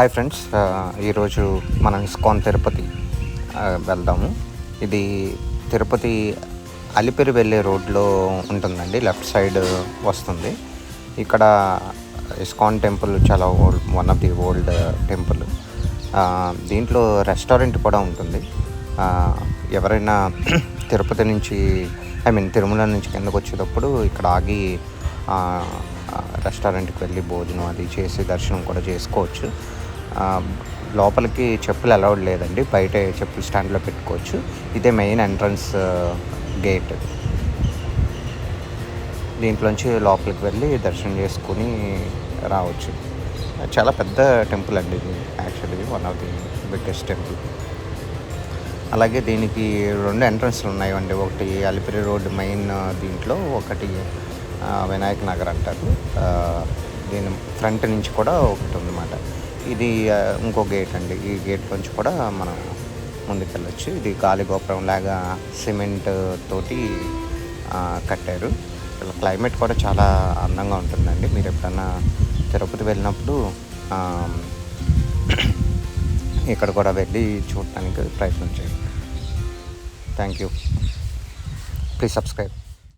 Hi friends ఈరోజు మనం ISKCON Tirupati వెళ్దాము. ఇది తిరుపతి అలిపిరి వెళ్ళే రోడ్లో ఉంటుందండి లెఫ్ట్ సైడ్ వస్తుంది. ఇక్కడ ఇస్కాన్ టెంపుల్ చాలా old one of the old temple. దీంట్లో రెస్టారెంట్ కూడా ఉంటుంది. ఎవరైనా తిరుపతి నుంచి ఐ మీన్ తిరుమల నుంచి కిందకు వచ్చేటప్పుడు ఇక్కడ ఆగి రెస్టారెంట్కి వెళ్ళి భోజనం అది చేసి దర్శనం కూడా చేసుకోవచ్చు. లోపలికి చెప్పులు అలౌడ్ లేదండి. బయట చెప్పులు స్టాండ్లో పెట్టుకోవచ్చు. ఇదే మెయిన్ ఎంట్రన్స్ గేట్ దీంట్లోంచి లోపలికి వెళ్ళి దర్శనం చేసుకుని రావచ్చు. చాలా పెద్ద టెంపుల్ అండి ఇది. Actually one of the biggest temple అలాగే దీనికి రెండు ఎంట్రన్స్లు ఉన్నాయండి. ఒకటి అలిపిరి రోడ్డు మెయిన్ దీంట్లో ఒకటి వినాయక నగర్ అంటారు. దీని ఫ్రంట్ నుంచి కూడా ఒకటి ఉందన్నమాట. ఇది ఇంకో గేట్ అండి. ఈ గేట్ నుంచి కూడా మనం ముందుకెళ్ళొచ్చు. ఇది గాలిగోపురం లాగా సిమెంట్ తోటి కట్టారు. క్లైమేట్ కూడా చాలా అందంగా ఉంటుందండి. మీరు ఎప్పుడన్నా తిరుపతి వెళ్ళినప్పుడు ఇక్కడ కూడా వెళ్ళి చూడటానికి ప్రయత్నం చేయండి థ్యాంక్ యూ ప్లీజ్ సబ్స్క్రైబ్